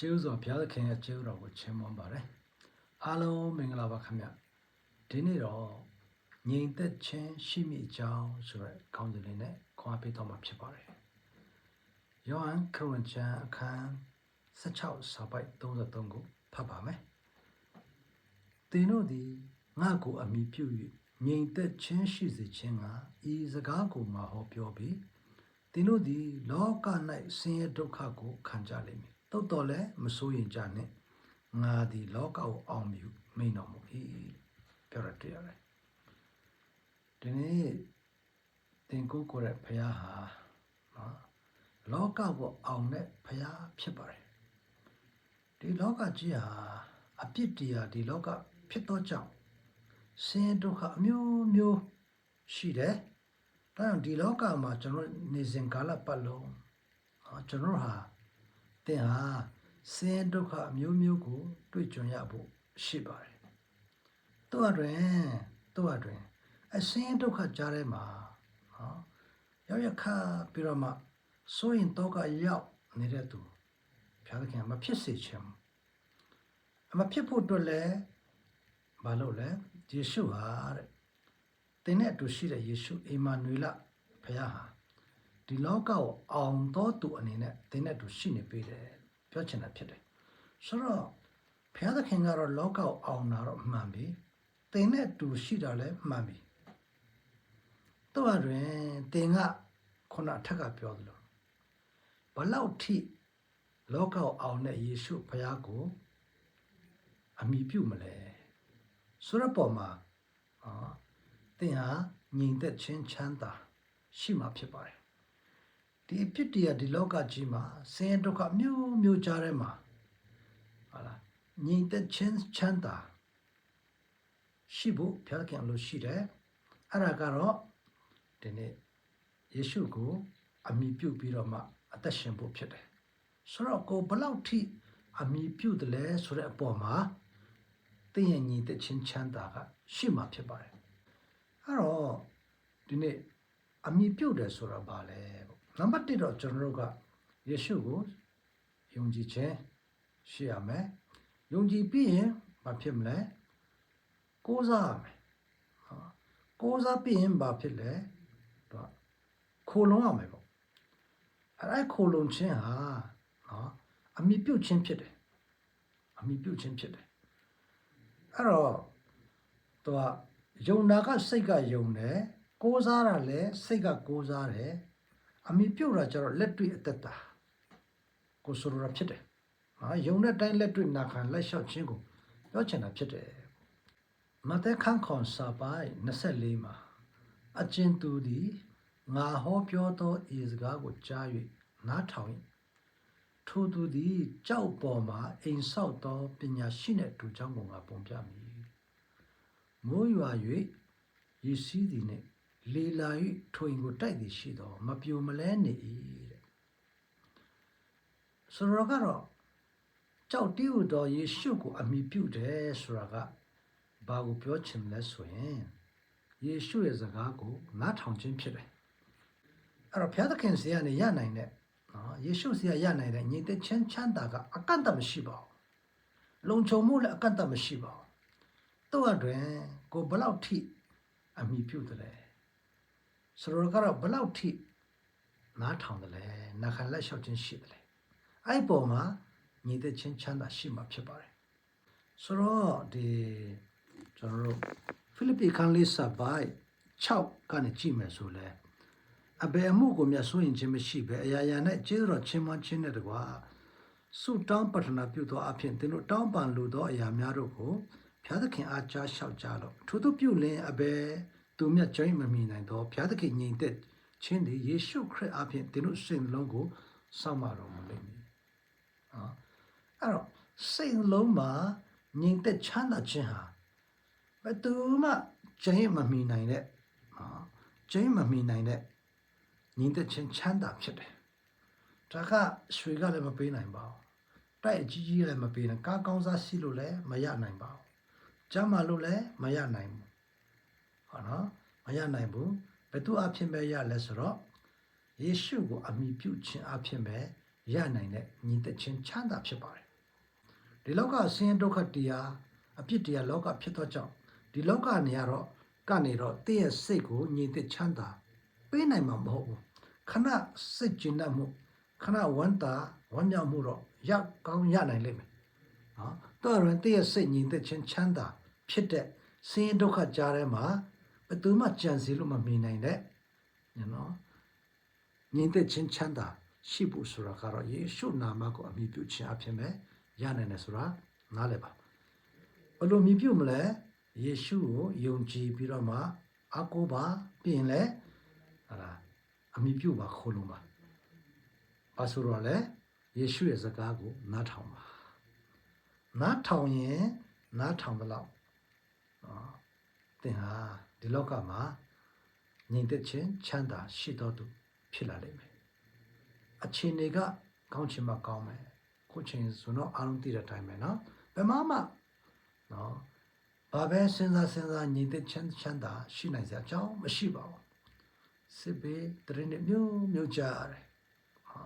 ရှေးဥစွာဘုရားသခင်ရဲ့ကျေးဇူးတော်ကိုချီးမွမ်းပါတယ်အားလုံးမင်္ဂလာပါခင်ဗျဒီနေ့တော့ငြိမ်သက်ခြင်းရှိမိကြောင်းဆိုတဲ့ခေါင်းစဉ်လေးနဲ့ခွာပေးတော့မှာဖြစ်ပါတယ်ယောဟန်ခရစ်ဝင်ကျမ်းအခန်း16စာပိုက်33ကိုဖတ်ပါမယ်သင်တို့သည်ငါ့ကိုအမိပြု၍ငြိမ်သက်ခြင်းရှိစေခြင်းကဤစကားကိုမှဟောပြောပြီးသင်တို့သည်လောက၌ဆင်းရဲဒုက္ခကိုခံကြလိမ့်မည် တိုးတော်လည်းမစိုးရင်ကြနှင့်ငါသည်လောကကိုအောင်မြူမိန်တော်မူ၏ပြောရတွေ့ရတယ်ဒီနေ့သင်ကိုယ်ကိုယ်ရဲ့ဖခင်ဟာနော်လောကကိုအောင်တဲ့ဖခင်ဖြစ်ပါတယ်ဒီလောကကြီးဟာအပြစ်တရားဒီလောကဖြစ်သောကြောင့်ဆင်းရဲဒုက္ခအမျိုးမျိုးရှိတယ်ဒါကြောင့်ဒီလောကမှာကျွန်တော်နေစဉ်ကာလပတ်လုံးနော်ကျွန်တော်ဟာ တင်ဟာဆင်းရဲဒုက္ခအမျိုးမျိုးကို တွေ့ကြုံရဖို့ရှိပါတယ်။တို့အတွင်တို့အတွင်အဆင်းရဲဒုက္ခကြားထဲမှာနော်ရောက်ရခါပြီးတော့မှစိုးရင်တော့ကရောက်နေတဲ့သူဖျားသခင်မဖြစ်စေချင်ဘူး။အမဖြစ်ဖို့အတွက်လည်းမလုပ်လဲယေရှုဟာတဲ့တင်းနဲ့အတူရှိတဲ့ယေရှုအိမ်မာနွေလဖခင်ဟာ ဒီလောကကိုအောင်တော်သူအနေနဲ့တင်းနဲ့အတူရှိနေပေးတယ်ပြောချင်တာဖြစ်တယ်ဆိုတော့ဘုရားသခင်ကတော့လောကကိုအောင်တာတော့မှန်ပြီတင်းနဲ့အတူရှိတာလည်းမှန်ပြီတို့အရင်တင်းကခုနထက်ကပြောသလိုဘလောက်ထိလောကကိုအောင်တဲ့ယေရှုဘုရားကိုအမိပြုမလဲဆိုတော့ပေါ်မှာအာတင်ဟာညီသက်ချင်းချမ်းသာရှိမှာဖြစ်ပါတယ် ဒီအဖြစ်တရားဒီလောကကြီးမှာဆင်းရဲဒုက္ခမျိုးမျိုးကြားထဲမှာဟာလားညီသက်ချင်းချမ်းသာရှိဖို့ဘုရားခင်လို့ရှိတယ်အဲ့ဒါကတော့ဒီနေ့ယေရှုကိုအမိပြုပြီးတော့မှအသက်ရှင်ဖို့ဖြစ်တယ်ဆိုတော့ကိုဘလောက်ထိအမိပြုတယ်လဲဆိုတဲ့အပေါ်မှာတင်းရဲ့ညီသက်ချင်းချမ်းသာကရှိမှာဖြစ်ပါတယ်အဲ့တော့ဒီနေ့အမိပြုတ်တယ်ဆိုတာဘာလဲပေါ့ နံပါတ်1တော့ကျွန်တော်တို့ကယေရှုကိုယုံကြည်ခြင်းရှိရမယ်ယုံကြည်ပြီးရင်ဘာဖြစ်မလဲကိုးစားရမယ်ဟာကိုးစားပြီးရင်ဘာဖြစ်လဲတော့ခိုလုံရမယ်ပေါ့အဲ့ဒါခိုလုံခြင်းဟာနော်အမိပြုတ်ခြင်းဖြစ်တယ်အမိပြုတ်ခြင်းဖြစ်တယ်အဲ့တော့သူကယုံနာကစိတ်ကယုံတယ်ကိုးစားတာလည်းစိတ်ကကိုးစားတယ် အမိပြုတ်တာကျတော့လက်တွေ့အသက်တာကိုဆိုလိုတာဖြစ်တယ်ဟာယုံတဲ့တိုင်းလက်တွေ့နာခံလက်လျှောက်ခြင်းကိုပြောချင်တာဖြစ်တယ်မဿဲခန်းခွန်စာပိုင်း24မှာအကျဉ်သူသည်ငါဟောပြောသောဤစကားကိုကြား၍နားထောင်၏ထိုသူသည်ကြောက်ပေါ်မှာအိမ်ဆောက်သောပညာရှိနှင့်တူကြောင်းကိုငါပုံပြမည်မိုးရွာ၍ရေစီးသည်နှင့် လေလာ၍ထွင်ကိုတိုက်သည်ရှိသောမပြိုမလဲနေ၏တဲ့ဆိုတော့ကတော့ကြောက်တီးဟူသောယေရှုကိုအမိပြုတယ်ဆိုတာကဘာကိုပြောချင်လဲဆိုရင်ယေရှုရဲ့စကားကိုနားထောင်ခြင်းဖြစ်တယ်အဲ့တော့ဘုရားသခင်စီကနေရနိုင်တဲ့နော်ယေရှုစီကရနိုင်တဲ့ညီတဲ့ချမ်းချမ်းသာကအကန့်အသတ်မရှိပါဘူးလုံခြုံမှုလည်းအကန့်အသတ်မရှိပါဘူးတို့အတွင်ကိုဘလောက်ထိအမိပြုတ်တယ်လဲ ဆိုတော့ကတော့ဘလောက်ထိနားထောင်တယ်လဲနာခံလက်လျှောက်ခြင်းရှိတယ်လဲအဲ့ပေါ်မှာညီတဲ့ချင်းချမ်းသာရှိမှာဖြစ်ပါတယ်ဆိုတော့ဒီကျွန်တော်တို့ဖိလိပ္ပိခန်းလေးစာပိုင်း6ကနေကြည့်မယ်ဆိုလဲအဘယ်အမှုကိုမြတ်ဆိုရင်ခြင်းမရှိပဲအရာရာနဲ့ကျေးဇူးတော်ချီးမွမ်းခြင်းနဲ့တကွာဆုတောင်းပတ္ထနာပြုသောအဖြစ်သင်တို့တောင်းပန်လိုသောအရာများတို့ကိုဘုရားသခင်အားကြားလျှောက်ကြလော့ထို့သောပြုလင်အဘယ် သူမြတ်ကြိမ်မမီနိုင်သောဘုရားသခင်ညီတဲ့ချင်းသည်ယေရှုခရစ်အဖြစ်သင်တို့စိတ်နှလုံးကိုစောင့်မတော်မူလိမ့်မည်။ဟာအဲ့တော့စိတ်နှလုံးမှာညီတဲ့ချမ်းသာခြင်းဟာဘယ်သူမှကြိမ်မမီနိုင်တဲ့ဟာကြိမ်မမီနိုင်တဲ့ညီတဲ့ချင်းချမ်းသာဖြစ်တယ်။ဒါကရွှေကလည်းမပေးနိုင်ပါဘူး။တိုက်အကြီးကြီးလည်းမပေးနိုင်ကားကောင်းစားရှိလို့လည်းမရနိုင်ပါဘူး။ကျမ်းမာလို့လည်းမရနိုင်ဘူး။ ဟောနော်မရနိုင်ဘူး။ဘယ်သူအဖြစ်ပဲရလဲဆိုတော့ယေရှုကိုအမိပြုခြင်းအဖြစ်ပဲရနိုင်တဲ့ညီတဲ့ချင်းချမ်းသာဖြစ်ပါတယ်ဒီလောကဆင်းရဲဒုက္ခတရားအပြစ်တရားလောကဖြစ်သောကြောင့်ဒီလောကနေရတော့ကနေတော့တည့်ရဲ့စိတ်ကိုညီသက်ချမ်းသာပေးနိုင်မှာမဟုတ်ဘူးခဏစိတ်ကျဉ်တတ်မှုခဏဝမ်းသာဝမ်းမြောက်မှုတော့ရကောင်းရနိုင်လိမ့်မယ်နော်တော်ရင်တည့်ရဲ့စိတ်ညီသက်ချင်းချမ်းသာဖြစ်တဲ့ဆင်းရဲဒုက္ခကြားထဲမှာ ဘယ်သူမှကြံစည်လို့မမြင်နိုင်တဲ့နော်ညီသက်ချင်းချမ်းသာရှိဖို့ဆိုတာကတော့ယေရှုနာမကိုအမိပြုခြင်းအဖြစ်ပဲရနိုင်တယ်ဆိုတာနားလည်ပါဘယ်လိုမြည်ပြုမလဲယေရှုကိုယုံကြည်ပြီးတော့မှအကိုပါပြင်လဲဟာလားအမိပြုပါခိုးလုံးပါဘာဆိုတော့လဲယေရှုရဲ့စကားကိုနားထောင်ပါနားထောင်ရင်နားထောင်သလောက်နော်သင်ဟာ ဒီလောကမှာညီသက်ချင်းချမ်းသာရှိတော်သူဖြစ်လာလိမ့်မယ်အခြေအနေကကောင်းချင်မှကောင်းမယ်ခုချိန်ဆိုတော့အားလုံးသိတဲ့အတိုင်းပဲเนาะဘယ်မှမနော်ဘာပဲစဉ်းစားစဉ်းစားညီသက်ချမ်းချမ်းသာရှိနိုင်စရာအကြောင်းမရှိပါဘူးစစ်ဘေးတရင်တွေမျိုးမျိုးကြရတယ်ဟာ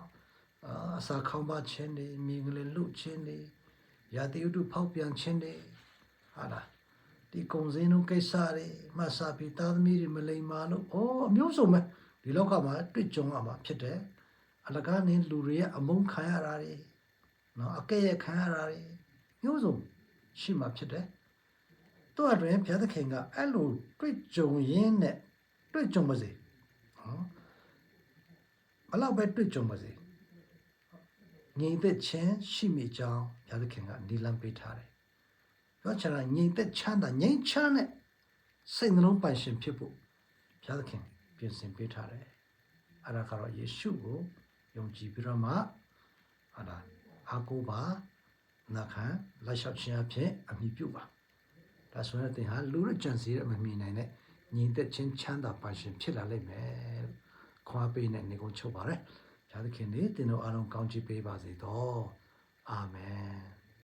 အာအစာခေါင်းပါခြင်းတွေမိငလေးလူခြင်းတွေရာသီဥတုဖောက်ပြန်ခြင်းတွေဟာလား ဒီကုံစင်းတို့ကိစ္စတွေမဆာပြီးသားသမီးတွေမလိမ္မာလို့ဩအမျိုးစုံပဲဒီလောကမှာတွေ့ကြုံရမှာဖြစ်တယ်အလကားနေလူတွေရဲ့အမုန်းခံရတာတွေနော်အကဲ့ရဲ့ခံရတာတွေမျိုးစုံရှိမှဖြစ်တယ်တို့အတွင်ဘုရားသခင်ကအဲ့လိုတွေ့ကြုံရင်းနဲ့တွေ့ကြုံပါစေနော်ဘလောက်ပဲတွေ့ကြုံပါစေငြိမ်သက်ခြင်းရှိမိကြောင်းဘုရားသခင်ကနိလန်ပေးထားတယ် ပြောချင်တာငြိမ်သက်ချမ်းသာငြိမ်ချမ်းတဲ့စိတ်နှလုံးပိုင်ရှင်ဖြစ်ဖို့ဘုရားသခင်ပြင်ဆင်ပေးထားတယ်အဲ့ဒါကတော့ယေရှုကိုယုံကြည်ပြီးတော့မှဟာလားအာကိုပါနာခံလက်လျှောက်ခြင်းအဖြစ်အမိပြုပါဒါဆိုရင်သင်ဟာလူရကြံစီရမမြင်နိုင်တဲ့ညီသက်ချင်းချမ်းသာပါရှင်ဖြစ်လာလိမ့်မယ်လို့ခွာပေးနဲ့နေကုန်ချုပ်ပါရယ်ဘုရားသခင်နေသင်တို့အားလုံးကောင်းချီးပေးပါစေတော့အာမင်